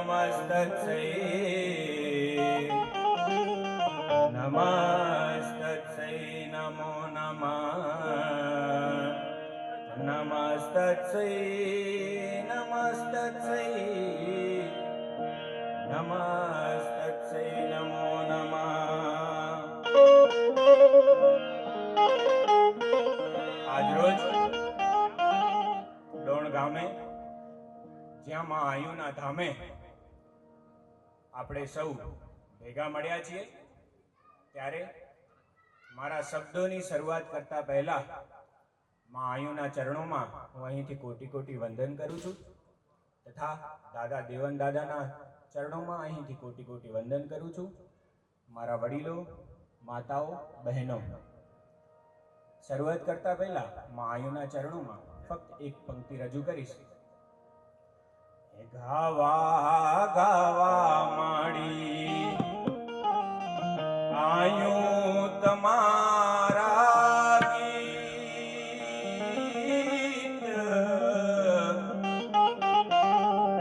નમસ્તત્સૈ નમસ્તત્સૈ નમો નમઃ નમસ્તત્સૈ નમસ્તત્સૈ નમસ્તત્સૈ નમો નમઃ આજરોજ ડોણ ગામે જ્યાં માં આયુના ધામે આપણે સૌ ભેગા મળ્યા છીએ. ત્યારે મારા શબ્દોની શરૂઆત કરતા પહેલા માં આયુના ચરણોમાં હું અહીંથી કોટી કોટી વંદન કરું છું. તથા દાદા દેવન દાદાના ચરણોમાં અહીંથી કોટી કોટી વંદન કરું છું. મારા વડીલો, માતાઓ, બહેનો. શરૂઆત કરતા પહેલા માં આયુના ચરણોમાં ફક્ત એક પંક્તિ રજૂ કરીશ. ગાવા ગાવા માણી આયુ તમારા ગીત.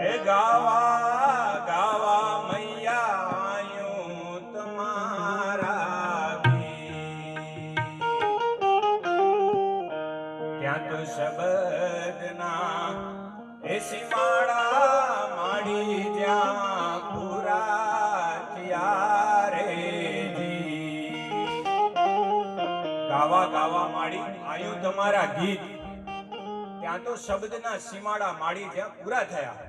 એ ગાવા ગાવા મૈયા તમારા ગીત. ત્યાં તો શબદના એ સીમાડા તમારા ગીત, ત્યાં તો શબ્દના સીમાડા માળી જ્યાં પૂરા થયા.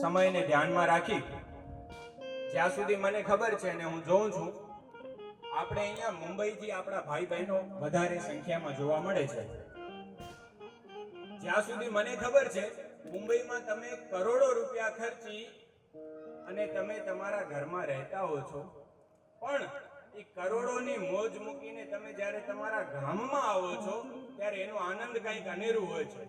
સમયને ધ્યાનમાં રાખી, જ્યાં સુધી મને ખબર છે ને હું જોઉં છું, આપણે અહીંયા મુંબઈથી આપણા ભાઈ બહેનો વધારે સંખ્યામાં જોવા મળે છે. જ્યાં સુધી મને ખબર છે, મુંબઈમાં તમે કરોડો રૂપિયા ખર્ચી અને તમે તમારા ઘરમાં રહેતા હો છો. પણ એ કરોડોની મોજ મૂકીને તમે જ્યારે તમારા ગામમાં આવો છો, ત્યારે એનો આનંદ કંઈક અનેરું હોય છે.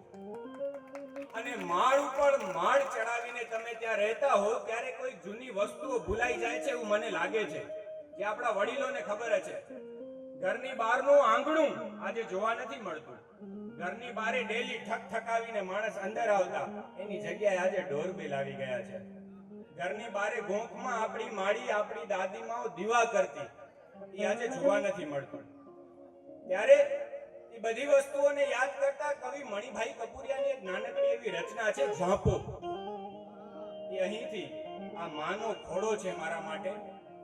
અને માળ ઉપર માળ ચડાવીને તમે ત્યાં રહેતા હો, ત્યારે કોઈ જૂની વસ્તુઓ ભૂલાઈ જાય છે એવું મને લાગે છે. જે આપણા વડીલોને ખબર છે. ઘરની બહારનું આંગણું આજે જોવા નથી મળતું. ઘરની બારે ડેલી ઠક ઠકાવીને માણસ અંદર આવતા, એની જગ્યાએ આજે ડોરબેલ આવી ગયા છે. ઘરની બારે ગોખમાં આપણી માળી આપણી દાદીમાઓ દીવા કરતી એ આજે જોવા નથી મળતું. ત્યારે એ બધી વસ્તુઓને યાદ કરતા કવિ મણિભાઈ કપૂરિયાની એક નાનકડી એવી રચના છે, ઝાંપો. એ અહીંથી આ માનો ઘોડો છે મારા માટે.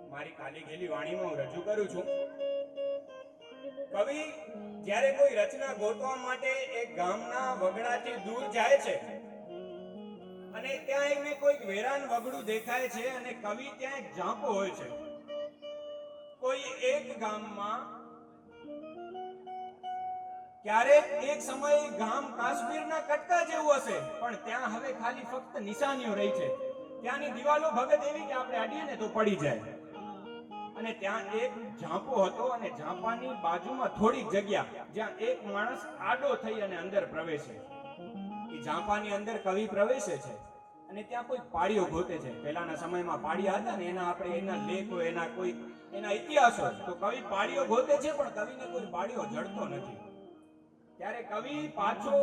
મારી ખાલી ગેલી વાણીમાં હું રજૂ કરું છું. કવિ જ્યારે કોઈ રચના ગોતવા માટે એક ગામના વગડાથી દૂર જાય છે અને ત્યાં એને કોઈક વેરાન વગડું દેખાય છે અને કવિ ત્યાં એક ઝાંપો હોય છે. કોઈ એક ગામમાં ક્યારેક એક સમયે ગામ કાશ્મીરના કટકા જેવું હશે, પણ ત્યાં હવે ખાલી ફક્ત નિશાનીઓ રહી છે. ત્યાંની દિવાલો ભગત એવી કે આપણે અડીએ ને તો પડી જાય. અને ત્યાં એક ઝાંપો હતો અને ઝાંપાની બાજુમાં થોડીક જગ્યા જ્યાં એક માણસ આડો થઈ અને અંદર પ્રવેશે. એ ઝાંપાની અંદર કવિ પ્રવેશે છે. અને ત્યાં કોઈ પાળીઓ ગોતે છે. પહેલાના સમયમાં પાળિયા હતા ને એના આપણે એના લેખો, એના કોઈ, એના ઇતિહાસો. તો કવિ પાળીઓ ગોતે છે, પણ કવિને કોઈ પાડીઓ જડતો નથી. ત્યારે કવિ પાછો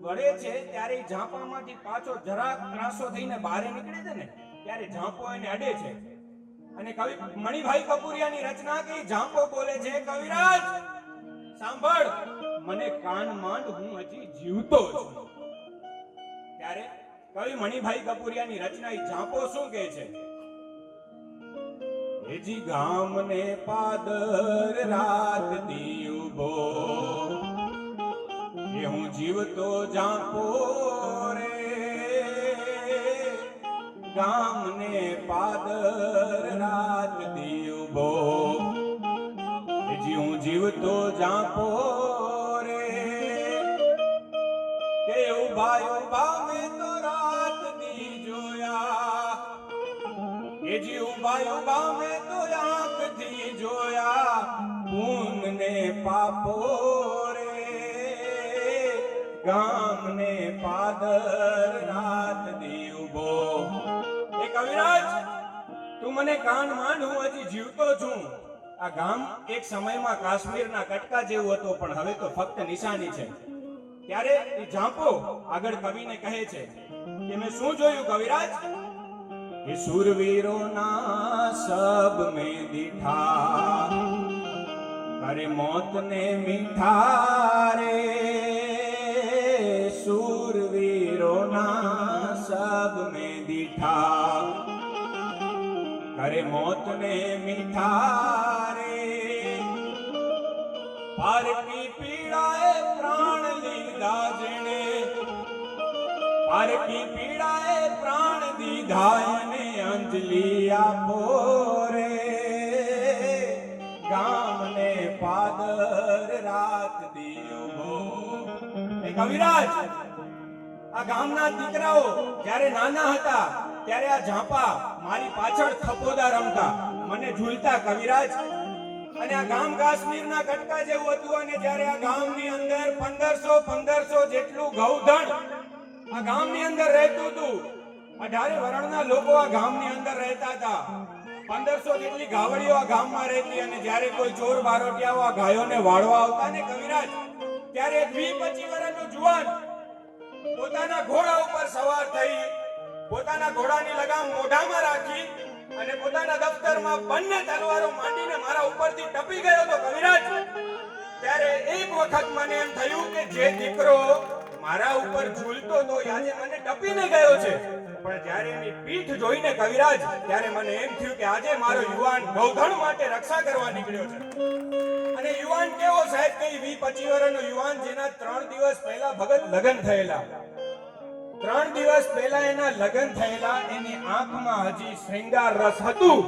વળે છે, ત્યારે ઝાંપામાંથી પાછો જરાક ત્રાસો થઈને બહાર નીકળે છે ને, ત્યારે ઝાંપો એને અડે છે. અને કવિ મણિભાઈ કપૂરિયાની રચના કે ઝાંપો બોલે છે, કવિરાજ, સાંભળ, મને કાન માંડ હું હજી જીવતો છું. ત્યારે કવિ મણિભાઈ કપૂરિયાની રચના ઝાંપો શું કહે છે? એજી ગામને પાદર રાત દી ઊભો એ હું જીવતો જાપો રે. ગામને પાદર રાત દી ઊભો હજી હું જીવતો જાપો ઊભા મેં તો રાત દી જોયા કે જી ઊભા જોવાયું ગામે તો આંખથી જોયા પૂન ને પાપો રે. ગામને પાદર રાત દી ઊભો એ કવિરાજ, તું મને કાન માંડ હું હજી જીવતો છું. આ ગામ એક સમયમાં કાશ્મીરના કટકા જેવું હતું, પણ હવે તો ફક્ત નિશાની છે. ત્યારે એ ઝાંપો આગળ કવિને કહે છે કે, મેં શું જોયું કવિરાજ? કે સુરવીરોના સબ મેં દીઠા, અરે મોત ને મીઠા રે. સુરવીરોના સબ મેં દીઠા, અરે મોત ને મીઠા રે. પારકી પીડાએ પ્રાણ લીધા જેણે પારકી પીડાએ પ્રાણ દીધા ને અંજલિ આપો રે. ગામને પાદર રાત દીવો એ કવિરાજ, આ ગામના દીકરાઓ જ્યારે નાના હતા, ત્યારે આ ઝાંપા મારી પાછળ થપોદા રમતા. મને ઝૂલતા કવિરાજ. અને આ ગામ કાશ્મીરના કટકા જેવું હતું અને જ્યારે આ ગામની અંદર પંદરસો પંદરસો જેટલું ગૌધન આ ગામની અંદર રહેતું હતું. અઢારે વરણના લોકો આ ગામની અંદર રહેતા હતા. પંદરસો જેટલી ગાવડીઓ આ ગામમાં રહેતી અને જ્યારે કોઈ ચોર બારોટિયાઓ આ ગાયોને વાળવા આવતા ને કવિરાજ, ત્યારે વી પચી વર્ષનો જુવાન પોતાના ઘોડા ઉપર સવાર થઈ, પોતાના ઘોડાની લગામ મોઢામાં રાખી અને પોતાના દફતરમાં બંને તલવારો માંડીને મારા ઉપરથી ટપી ગયો તો કવિરાજ. ત્યારે એક વખત મને એમ થયું કે જે દીકરો મારા ઉપર ઝૂલતો તો યાને મને ટપીને ગયો છે. પણ જ્યારે એની પીઠ જોઈને કવિરાજ, ત્યારે મને એમ થયું કે આજે મારો યુવાન ગૌધણ માટે રક્ષા કરવા નીકળ્યો છે. અને યુવાન કેવો સાહેબ કે વી પચી વર્ષનો યુવાન જેના ત્રણ દિવસ પહેલા ભગત લગ્ન થયેલા. ત્રણ દિવસ પહેલા એના લગ્ન થયેલા, એની આંખમાં હજી શ્રૃંગાર રસ હતું.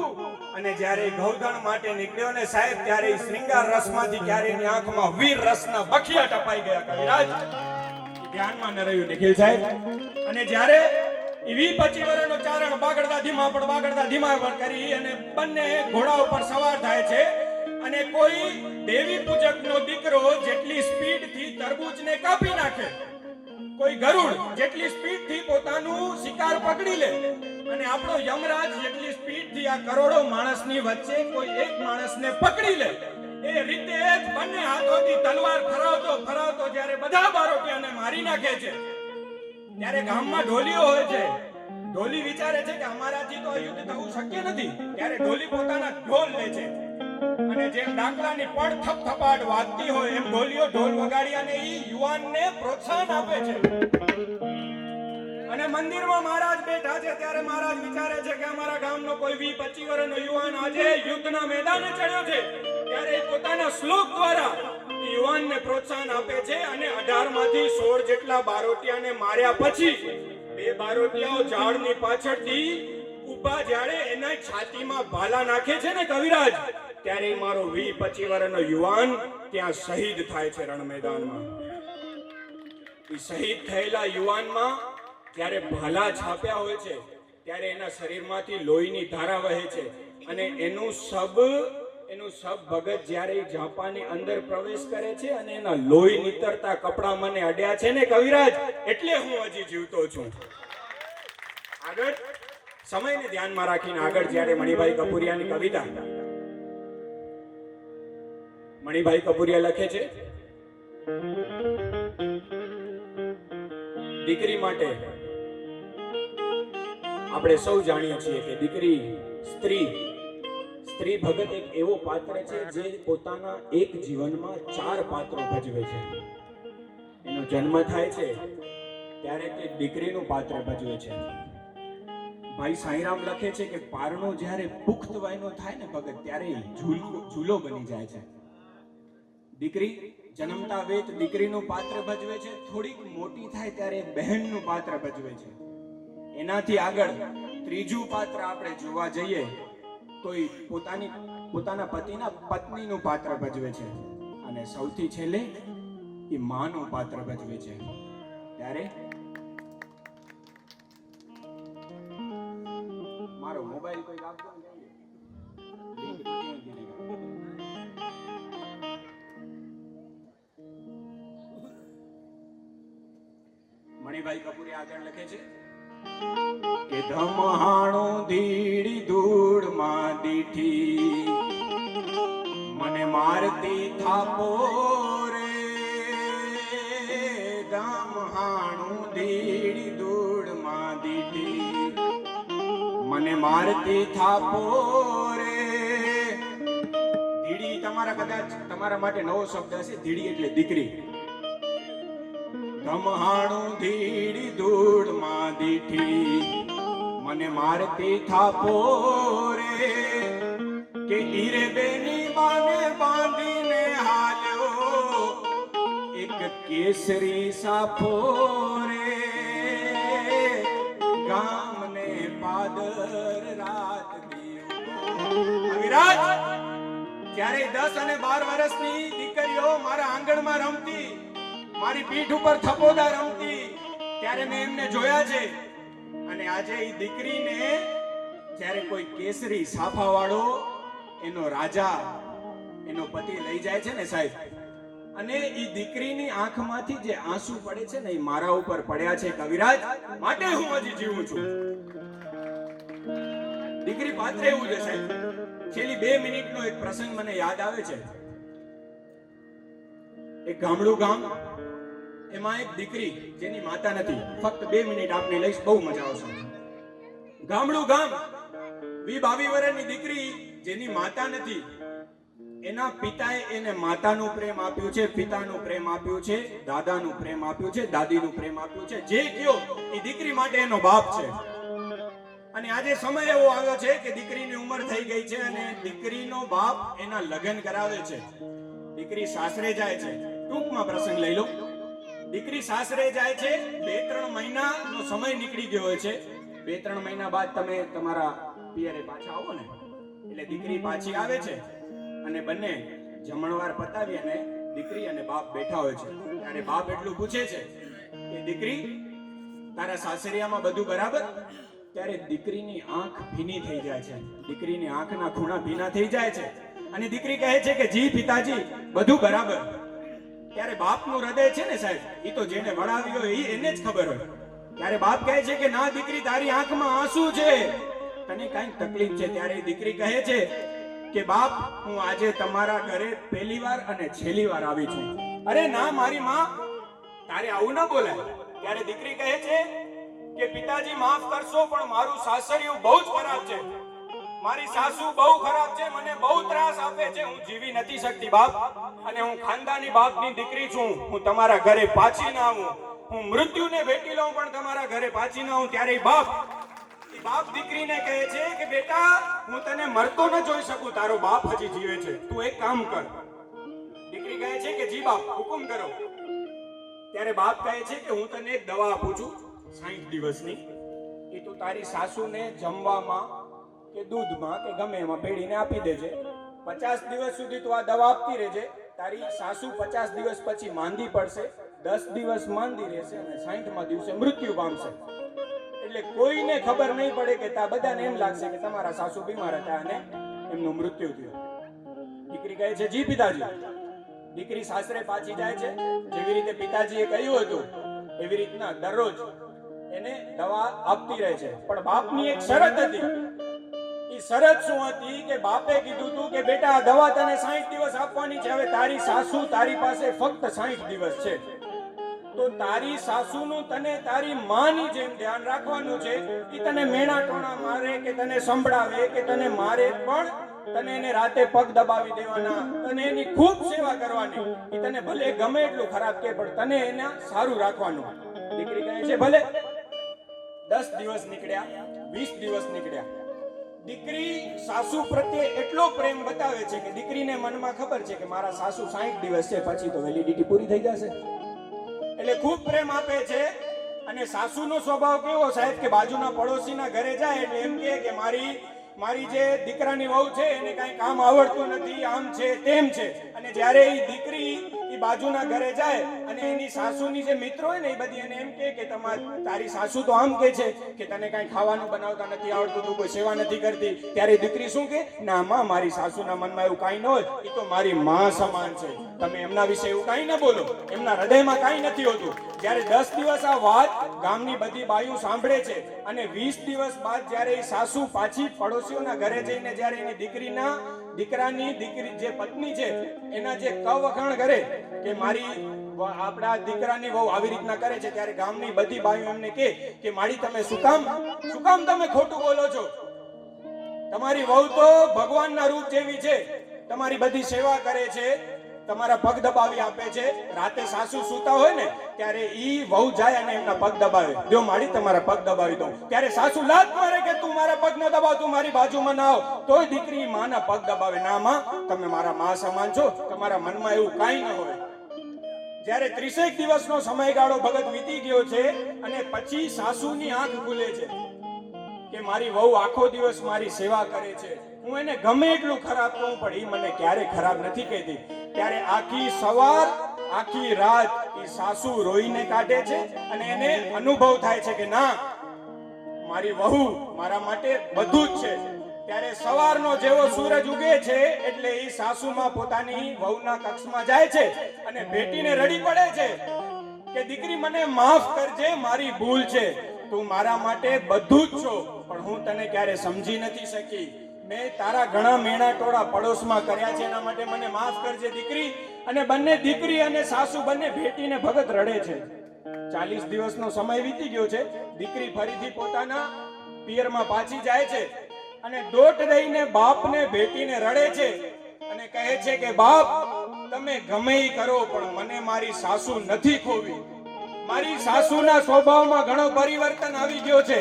અને જ્યારે ગૌધણ માટે નીકળ્યો ને સાહેબ, ત્યારે શ્રીંગાર રસમાંથી ક્યારે એની આંખમાં વીર રસના બખિયા ટપાઈ ગયા, કવિરાજ. ધ્યાનમાં ન રહ્યું, નિખિલ સાહેબ. અને જ્યારે એવી પચી વર્ષનો ચારણ બાગડતા ધીમા પણ બાગડતા ધીમા પર કરી અને બંને ઘોડા ઉપર સવાર થાય છે અને કોઈ દેવી પૂજકનો દીકરો જેટલી સ્પીડથી તરબૂચને કાપી નાખે, કોઈ ગરુડ જેટલી સ્પીડથી પોતાનું શિકાર પકડી લે અને આપણો યમરાજ જેટલી સ્પીડથી આ કરોડો માણસની વચ્ચે કોઈ એક માણસને પકડી લે એ રીતે જ બંને હાથોથી તલવાર ફરાવતો ફરાવતો જ્યારે બધા બારોટિયાને મારી નાખે છે, ત્યારે ગામમાં ઢોલીઓ હોય છે. ઢોલી વિચારે છે કે અમારાથી તો યુદ્ધ થવું શક્ય નથી, ત્યારે ઢોલી પોતાના ઢોલ લે છે. અને જેમ ડાકલાની પડ થપ થપાટ વાગતી હોય, એમ ઢોલીઓ ઢોલ વગાડી અને ઈ યુવાનને પ્રોત્સાહન આપે છે. અને મંદિરમાં મહારાજ બેઠા છે, ત્યારે મહારાજ વિચારે છે કે અમારા ગામનો કોઈ વી પચી વર્ષનો યુવાન આજે યુદ્ધના મેદાને ચડ્યો છે. ત્યારે પોતાના શ્લોક દ્વારા યુવાનને પ્રોત્સાહન આપે છે અને અઢારમાંથી સોળ જેટલા બારોટિયાને માર્યા પછી બે બારોટિયાઓ ઝાડની પાછળથી ઊભા જ્યારે એના છાતીમાં ભાલા નાખે છે ને કવિરાજ, ત્યારે મારો વી પચી વર્ષનો યુવાન ત્યાં શહીદ થાય છે રણ મેદાનમાં શહીદ થયેલા યુવાનમાં જ્યારે ભાલા છાપ્યા હોય છે, ત્યારે એના શરીરમાંથી લોહીની ધારા વહે છે અને એનું સબ એનું સબ ભગત જ્યારે જાપાની અંદર પ્રવેશ કરે છે અને એના લોહી નીતરતા કપડા મને અડ્યા છે ને કવિરાજ, એટલે હું હજી જીવતો છું. આગળ? સમયને ધ્યાનમાં રાખીને આગળ જ્યારે મણિભાઈ કપૂરિયાની કવિતા. મણિભાઈ કપૂરિયા લખે છે, દીકરી માટે આપણે સૌ જાણીએ છીએ કે દીકરી સ્ત્રી સ્ત્રી ભગત એક એવો પાત્ર છે જે પોતાના એક જીવનમાં ચાર પાત્રો ભજવે છે. એનો જન્મ થાય છે ત્યારે તે દીકરીનું પાત્ર ભજવે છે. ભાઈ સાંઈરામ લખે છે કે પારણો જ્યારે પુખ્ત વયનો થાય ને ભગત, ત્યારે ઝૂલો ઝૂલો બની જાય છે. દીકરી જન્મતા વેત દીકરીનું પાત્ર ભજવે છે, થોડીક મોટી થાય ત્યારે બહેનનું પાત્ર ભજવે છે. એનાથી આગળ ત્રીજું પાત્ર આપણે જોવા જઈએ કોઈ પોતાની, પોતાના પતિના પત્નીનું પાત્ર ભજવે છે. અને સૌથી છેલ્લે એ માનું પાત્ર ભજવે છે. ત્યારે મારો મોબાઈલ કોઈ આપજો મણિભાઈ કપૂરે આગળ લખે છે કે ધમહાણો ધીડ ધૂળમાં મને મારતી થાપો રે ધમહાણું ધીડી ધૂળમાં દીઠી મને મારતી થાપો રે. ધીડી તમારા કદાચ તમારા માટે નવો શબ્દ હશે ધીડી એટલે દીકરી. ધમહાણું ધીડી ધૂળમાં દીઠી મને મારતી થાપો રે. કે હીરે બેની બાને બાંધીને હાલ્યો. એક કેસરી સાફો રે. ગામને પાદર રાત વિરાજ જ્યારે દસ અને બાર વર્ષની દીકરીઓ મારા આંગણમાં રમતી, મારી પીઠ ઉપર થપોદા રમતી, ત્યારે મેં એમને જોયા છે. અને આજે એ દીકરીને જ્યારે કોઈ કેસરી સાફા વાળો એનો રાજા, એનો પતિ લઈ જાય છે ને સાહેબ? અને એ દીકરીની આંખમાંથી જે આંસુ પડે છે ને એ મારા ઉપર પડ્યા છે કવિરાજ, માટે હું હજી જીવું છું. દીકરી પાત્ર એવું છે સાહેબ છેલ્લી બે મિનિટનો એક પ્રસંગ મને યાદ આવે છે. એક ગામડું ગામ, એમાં એક દીકરી જેની માતા નથી. ફક્ત બે મિનિટ આપને લઈશ, બહુ મજા આવશે. ગામડું ગામ વી બાવી વર્ષની દીકરી જેની માતા નથી, એના પિતાએ એને માતાનો પ્રેમ આપ્યો છે, પિતાનો પ્રેમ આપ્યો છે, દાદાનો પ્રેમ આપ્યો છે, દાદીનું પ્રેમ આપ્યો છે. જે કયો એ દીકરી માટે એનો બાપ છે. અને આજે સમય એવો આવ્યો છે કે દીકરીની ઉંમર થઈ ગઈ છે અને દીકરીનો બાપ એના લગ્ન કરાવે છે. દીકરી સાસરે જાય છે. ટૂંકમાં પ્રસંગ લઈ લો. દીકરી સાસરે જાય છે, બે, ત્રણ મહિનાનો સમય નીકળી ગયો હોય છે. બે, ત્રણ મહિના બાદ તમે તમારા પિયરે પાછા આવો ને. એટલે દીકરી પાછી આવે છે અને બંને જમણવાર પતાવી અને દીકરી અને બાપ બેઠા હોય છે. ત્યારે બાપ એટલું પૂછે છે કે, દીકરી, તારા સાસરિયામાં બધું બરાબર? ત્યારે દીકરીની આંખ ભીની થઈ જાય છે. દીકરીની આંખના ખૂણા ભીના થઈ જાય છે. અને દીકરી કહે છે કે, જી પિતાજી, બધું બરાબર. ત્યારે બાપનું હૃદય છે ને સાહેબ એ તો જેને વળાવ્યો એ એને જ ખબર હોય. ત્યારે બાપ કહે છે કે, ના દીકરી, તારી આંખમાં આંસુ છે. તને કઈ તકલીફ છે? ત્યારે દીકરી કહે છે કે, બાપ, હું આજે તમારા ઘરે પહેલી વાર અને છેલ્લી વાર આવી છું. અરે ના, મારી માં, તારે આવું ના બોલાય. ત્યારે દીકરી કહે છે કે, પિતાજી, માફ કરશો, પણ મારું સાસરિયું બહુ જ ખરાબ છે. મારી સાસુ બહુ ખરાબ છે, મને બહુ ત્રાસ આપે છે. હું જીવી નથી શકતી, બાપ, અને હું ખાનદાની બાપની દીકરી છું. હું તમારા ઘરે પાછી ના આવું. હું મૃત્યુને ભેટી લઉં, પણ તમારા ઘરે પાછી ના આવું. ત્યારે બાપ બાપ દીકરીને કહે છે કે, બેટા, હું તને મરતો ન જોઈ શકું. તારો બાપ હજી જીવે છે. તું એક કામ કર. દીકરી કહે છે કે, જી બાપ, હુકુમ કરો. ત્યારે બાપ કહે છે કે, હું તને એક દવા આપું છું. સાઠ દિવસની. એ તું તારી સાસુને જમવામાં કે દૂધમાં કે ગમે એમાં ભેળીને આપી દેજે. પચાસ દિવસ સુધી તું આ દવા આપતી રહેજે. તારી સાસુ પચાસ દિવસ પછી માંદી પડશે. દસ દિવસ માંદી રહેશે અને સાઠમાં દિવસે મૃત્યુ પામશે. એટલે કોઈને ખબર નહીં પડે કે તા બધાને એમ લાગશે કે તમારા સાસુ બીમાર હતા અને એમનું મૃત્યુ થયું. દીકરી કહે છે, જી પિતાજી. દીકરી સાસરે પાછી જાય છે. જેવી રીતે પિતાજીએ કહ્યું હતું, એવી રીતના દરરોજ એને દવા આપતી રહે છે. પણ બાપની એક શરત હતી. એ શરત શું હતી કે બાપે કીધું હતું કે, બેટા દવા તને 60 દિવસ આપવાની છે. હવે તારી સાસુ તારી પાસે ફક્ત 60 દિવસ છે. તો તારી સાસુનું તને તારી માની જેમ ધ્યાન રાખવાનું છે એ તને મેણા ટોણા મારે કે તને સંભળાવે કે તને મારે પણ તને એને રાતે પગ દબાવી દેવાના, તને એની ખૂબ સેવા કરવાની, એ તને ભલે ગમે એટલું ખરાબ કે પણ તને એને સારું રાખવાનું. દીકરી કહે છે, ભલે. દસ દિવસ નીકળ્યા, વીસ દિવસ નીકળ્યા. દીકરી સાસુ પ્રત્યે એટલો પ્રેમ બતાવે છે કે દીકરીને મનમાં ખબર છે કે મારા સાસુ સાઠ દિવસ છે, પછી તો વેલિડિટી પૂરી થઈ જશે. એટલે ખૂબ પ્રેમ આપે છે. અને સાસુનો સ્વભાવ કેવો સાહેબ કે બાજુના પડોશીના ઘરે જાય એટલે એમ કહે કે મારી મારી જે દીકરાની વહુ છે એને કાંઈ કામ આવડતું નથી, આમ છે, તેમ છે. અને જ્યારે એ દીકરી એ બાજુના ઘરે જાય અને એની સાસુની જે મિત્રો હોય ને એ બધી એને એમ કહે કે તમારી, તારી સાસુ તો આમ કે છે કે તને કાંઈ ખાવાનું બનાવતા નથી આવડતું, તું કોઈ સેવા નથી કરતી. ત્યારે દીકરી શું કે ના માં, મારી સાસુના મનમાં એવું કાંઈ ન હોય. એ તો મારી માં સમાન છે. તમે એમના વિશે એવું કાંઈ ન બોલો. એમના હૃદયમાં કાંઈ નથી હોતું. જ્યારે દસ દિવસ આ વાત ગામની બધી બાયું સાંભળે છે અને વીસ દિવસ બાદ જ્યારે એ સાસુ પાછી પડોશીઓના ઘરે જઈને જ્યારે એની દીકરીના દીકરાની દીકરી જે પત્ની છે, એના જે કવખાણ કરે કે મારી આપણા દીકરાની વહુ આવી રીતના કરે છે, ત્યારે ગામની બધી બાઈઓ એમને કે કે મારી તમે શું કામ શું કામ તમે ખોટું બોલો છો? તમારી વહુ તો ભગવાનના રૂપ જેવી છે, તમારી બધી સેવા કરે છે તમારા પગ દબાવી આપે છે. રાતે સાસુ સૂતા હોય ને, ત્યારે ઈ વહુ જાય અને એમના પગ દબાવે. જો મારી તમારા પગ દબાવી દઉં. ત્યારે સાસુ લાત મારે કે તું મારા પગ ન દબાવ, તું મારી બાજુમાં ના આવ. તોય દીકરી માના પગ દબાવે. ના માં, તમે મારા માં સમાન છો. તમારા મનમાં એવું કાંઈ ન હોય. જ્યારે ત્રીસેક દિવસનો સમયગાળો ભગત વીતી ગયો છે અને પછી સાસુની આંખ ખુલે છે. કે મારી વહુ આખો દિવસ મારી સેવા કરે છે. હું એને ગમે એટલું ખરાબ કહું, પણ એ મને ક્યારે ખરાબ નથી કહેતી. ત્યારે આખી સવાર, આખી રાત એ સાસુ રોઈને કાઢે છે અને એને અનુભવ થાય છે કે ના, મારી વહુ મારા માટે બધું જ છે. ત્યારે સવારનો જેવો સૂરજ ઉગે છે એટલે એ સાસુમાં પોતાની વહુના કક્ષમાં જાય છે અને ભેટીને રડી પડે છે કે દીકરી મને માફ કરજે, મારી ભૂલ છે. તું મારા માટે બધું જ છો. પણ હું તને ક્યારે સમજી નથી શકી. મેં તારા ઘણા મેણા ટોળા પડોશમાં કર્યા છે, એના માટે મને માફ કરજે દીકરી. અને બંને દીકરી અને સાસુ બંને ભેટીને ભગત રડે છે. ચાલીસ દિવસનો સમય વીતી ગયો છે. દીકરી ફરીથી પોતાના પિયરમાં પાછી જાય છે અને દોટ દઈને બાપને ભેટીને રડે છે અને કહે છે કે, બાપ, તમે ગમે કરો, પણ મને મારી સાસુ નથી ખોવી. મારી સાસુના સ્વભાવમાં ઘણો પરિવર્તન આવી ગયો છે.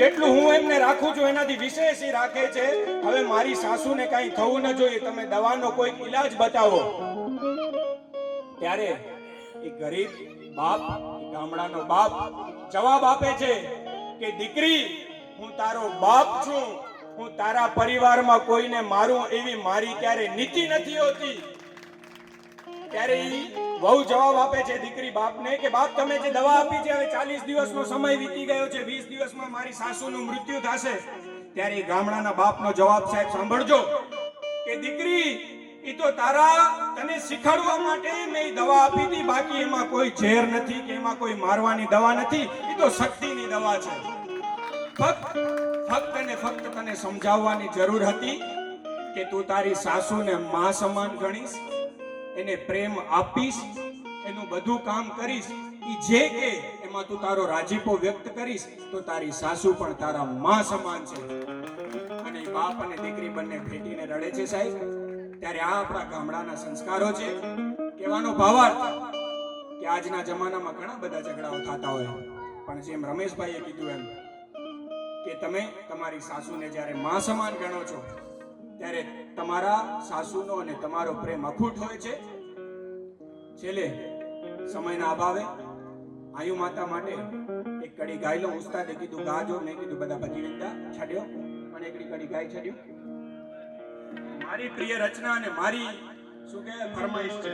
જેટલું હું એમને રાખું છું, એનાથી વિશેષ રાખે છે, હવે મારી સાસુને કાંઈ થવું ન જોઈએ, તમે દવાનો કોઈ ઈલાજ બતાવો. ત્યારે એ ગરીબ બાપ ગામડાનો બાપ જવાબ આપે છે કે, દીકરી, હું તારો બાપ છું, હું તારા પરિવારમાં કોઈને મારું એવી મારી ક્યારે નીતિ નથી હોતી. ત્યારે ઈ વહુ જવાબ આપે છે દીકરી બાપને કે, બાપ, તમે જે દવા આપી છે, હવે ચાલીસ દિવસનો સમય વીતી ગયો છે, વીસ દિવસમાં મારી સાસુનું મૃત્યુ થશે. ત્યારે ગામડાના બાપનો જવાબ, સાહેબ, સાંભળજો, કે દીકરી એ તો તારા તને શીખવાડવા માટે મેં દવા આપી હતી, બાકી એમાં કોઈ ઝેર નથી કે એમાં કોઈ મારવાની દવા નથી એ તો શક્તિની દવા છે. ફક્ત ફક્ત ને ફક્ત તને સમજાવવાની જરૂર હતી કે તું તારી સાસુને મા સમાન ગણીશ એને પ્રેમ આપીશ, એનું બધું કામ કરીશ એ જે કે એમાં તું તારો રાજીપો વ્યક્ત કરીશ, તો તારી સાસુ પણ તારા માં સમાન છે. અને બાપ અને દીકરી બંને ભેટીને રડે છે સાહેબ. ત્યારે આ આપણા ગામડાના સંસ્કારો છે. કહેવાનો ભાવાર્થ કે આજના જમાનામાં ઘણા બધા ઝઘડાઓ થતા હોય. પણ જેમ રમેશભાઈએ કીધું એમ કે તમે તમારી સાસુને જ્યારે માં સમાન ગણો છો ત્યારે તમારા સાસુનો અને તમારો પ્રેમ અખૂટ હોય છે. છેલ્લે સમયના અભાવે આયુ માતા માટે એક કડી ગાય લો ઉસ્તાદે કીધું ગાજો મેં કીધું, બધા ભજી છડ્યો છાડ્યો અને એકડી કડી ગાય છડ્યો મારી પ્રિય રચના અને મારી શું કે ફરમાઈશ છે.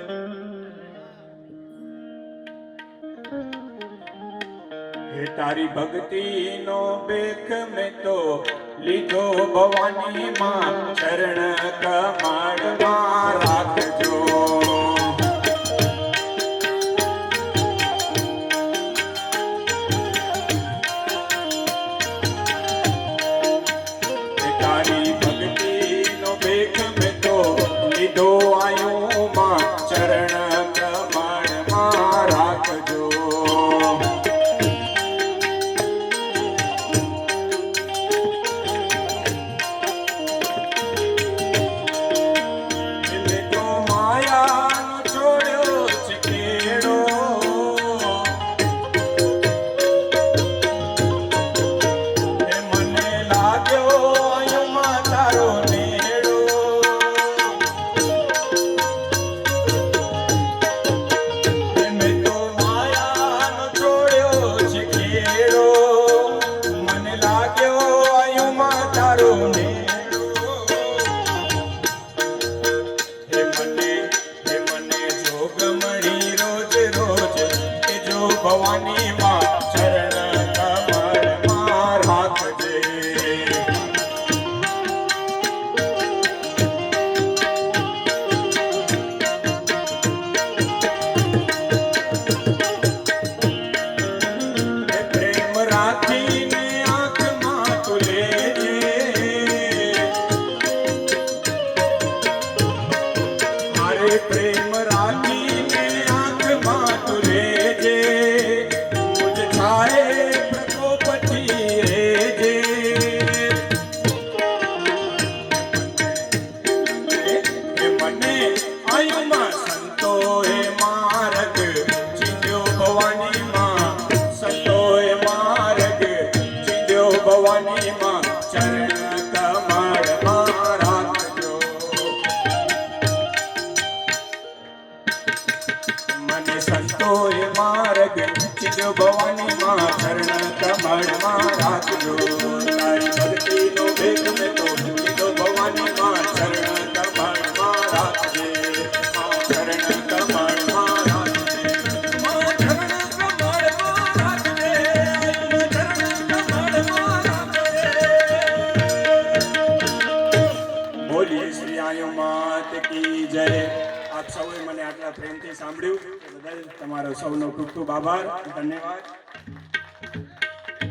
હે તારી ભક્તિનો બેખ મેં તો લીધો ભવાની માં ચરણ કમાડવા રાખજો. રાખજો ભવાની માં શરણ કમળમાં રાખજો. સૌનો ખૂબ ખૂબ આભાર. ધન્યવાદ.